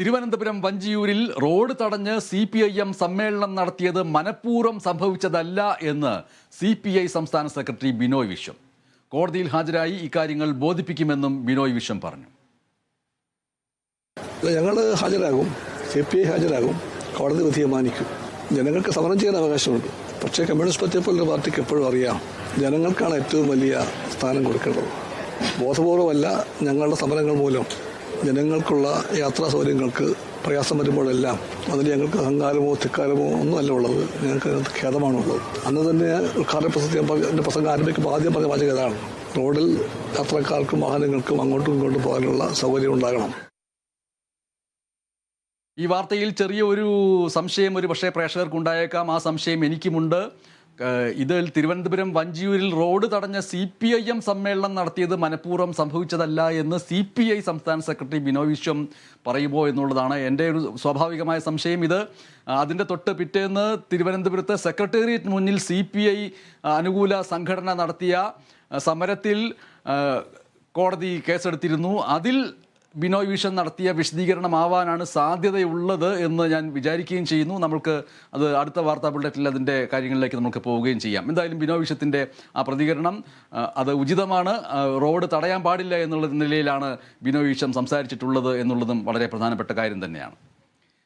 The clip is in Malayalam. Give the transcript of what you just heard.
തിരുവനന്തപുരം വഞ്ചിയൂരിൽ റോഡ് തടഞ്ഞ് സി പി ഐ എം സമ്മേളനം നടത്തിയത് മനഃപൂർവം സംഭവിച്ചതല്ല എന്ന് സി പി ഐ സംസ്ഥാന സെക്രട്ടറി ബിനോയ് വിശ്വം. കോടതിയിൽ ഹാജരായി ഇക്കാര്യങ്ങൾ ബോധിപ്പിക്കുമെന്നും ബിനോയ് വിശ്വം പറഞ്ഞു. ഞങ്ങൾ ഹാജരാകും സി പി ഐ ഹാജരാകും കോടതി തീരുമാനിക്കും ജനങ്ങൾക്ക് സമരം ചെയ്യാൻ അവകാശമുണ്ട്. പക്ഷേ കമ്മ്യൂണിസ്റ്റ് പാർട്ടിയെ പോലുള്ള പാർട്ടിക്ക് എപ്പോഴും അറിയാം ജനങ്ങൾക്കാണ് ഏറ്റവും വലിയ സ്ഥാനം കൊടുക്കേണ്ടത്. ബോധപൂർവമല്ല ഞങ്ങളുടെ സമരങ്ങൾ മൂലം. ജനങ്ങൾക്കുള്ള യാത്രാ സൗകര്യങ്ങൾക്ക് പ്രയാസം വരുമ്പോഴെല്ലാം അതിന് ഞങ്ങൾക്ക് അഹങ്കാരമോ തിക്കാരമോ ഒന്നുമല്ല ഉള്ളത്. ഞങ്ങൾക്ക് അതിനകത്ത് ഖേദമാണുള്ളത് അന്ന് തന്നെ ഉദ്ഘാടന പ്രസംഗം എന്റെ പ്രസംഗം ആരംഭിക്കുമ്പോൾ ആദ്യം പറഞ്ഞ വാചകം ഇതാണ്. റോഡിൽ യാത്രക്കാർക്കും വാഹനങ്ങൾക്കും അങ്ങോട്ടും ഇങ്ങോട്ടും പോകാനുള്ള സൗകര്യം ഉണ്ടാകണം. ഈ വാർത്തയിൽ ചെറിയ ഒരു സംശയം ഒരു പക്ഷേ പ്രേക്ഷകർക്കുണ്ടായേക്കാം. ആ സംശയം എനിക്കുമുണ്ട്. ഇതിൽ തിരുവനന്തപുരം വഞ്ചിയൂരിൽ റോഡ് തടഞ്ഞ സി പി ഐ എം സമ്മേളനം നടത്തിയത് മനഃപൂർവം സംഭവിച്ചതല്ല എന്ന് സി പി ഐ സംസ്ഥാന സെക്രട്ടറി ബിനോയ് വിശ്വം പറയുമോ എന്നുള്ളതാണ് എന്റെ ഒരു സ്വാഭാവികമായ സംശയം ഇത്. അതിന്റെ തൊട്ട് പിറ്റേന്ന് തിരുവനന്തപുരത്ത് സെക്രട്ടേറിയറ്റ് മുന്നിൽ സി പി ഐ അനുകൂല സംഘടന നടത്തിയ സമരത്തിൽ കോടതി കേസെടുത്തിരുന്നു. അതിൽ ബിനോയ് വിഷൻ നടത്തിയ വിശദീകരണമാവാനാണ് സാധ്യതയുള്ളത് എന്ന് ഞാൻ വിചാരിക്കുകയും ചെയ്യുന്നു. നമ്മൾക്ക് അത് അടുത്ത വാർത്താ ബുള്ളറ്റിൽ അതിന്റെ കാര്യങ്ങളിലേക്ക് നമുക്ക് പോവുകയും ചെയ്യാം. എന്തായാലും ബിനോയ് വിഷത്തിന്റെ ആ പ്രതികരണം അത് ഉചിതമാണ്. റോഡ് തടയാൻ പാടില്ല എന്നുള്ള നിലയിലാണ് ബിനോയ് വിഷം സംസാരിച്ചിട്ടുള്ളത് എന്നുള്ളതും വളരെ പ്രധാനപ്പെട്ട കാര്യം തന്നെയാണ്.